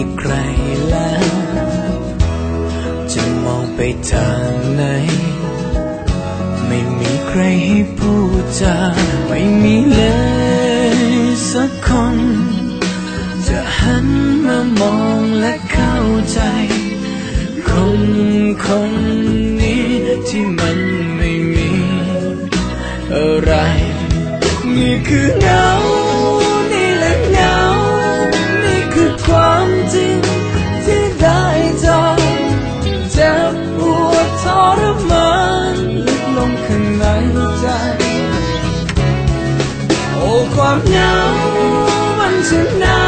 มีใครแล้ว จะมองไปทางไหน ไม่มีใครให้พูดจาไม่มีเลยสักคน จะหันมามองและเข้าใจ คนคนนี้ที่มันไม่มีอะไร นี่คือ ความเหงา มันช่างหนา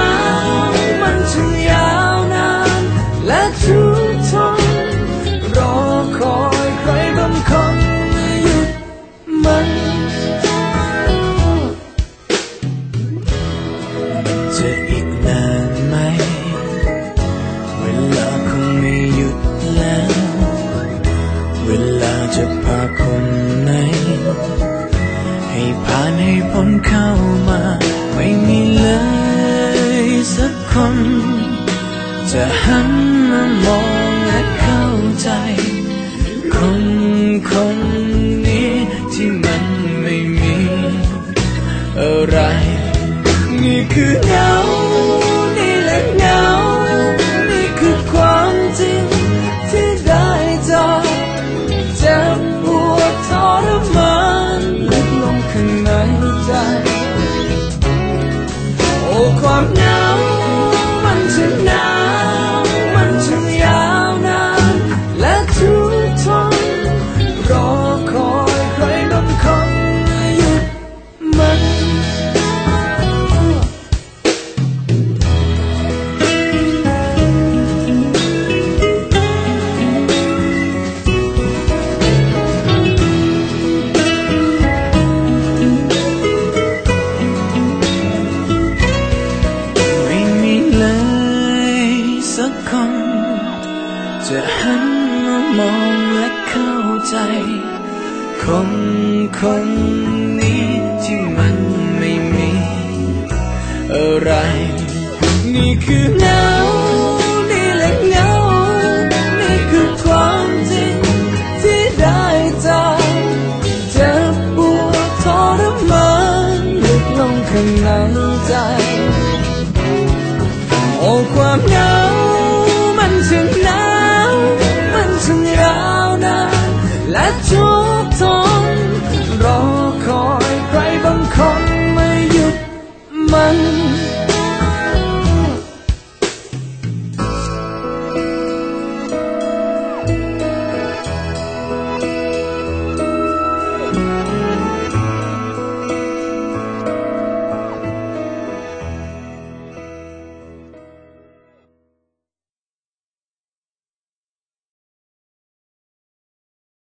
วมันช่างยาวนาน และทุกทนรอคอยใครบางคนหยุดมัน จะอีกนานไหม เวลาคงไม่หยุดแล้ว เวลาจะพาคนไหน ให้ผ่านให้พ้นเข้า คนจะหันมามองและเข้าใจ คนคนนี้ที่มันไม่มีอะไร นี่คือเหงา กคน จะหันมามองและเข้าใจ คนคนนี้ที่มันไม่มี อะไร นี่คือเงานี่แหละเงา นี่คือความจริงที่ได้จากเจ็บปวดทรมานลึกลงข้างในใจโอ้ความเงา chừng nào vẫn chừng nào nào là chúa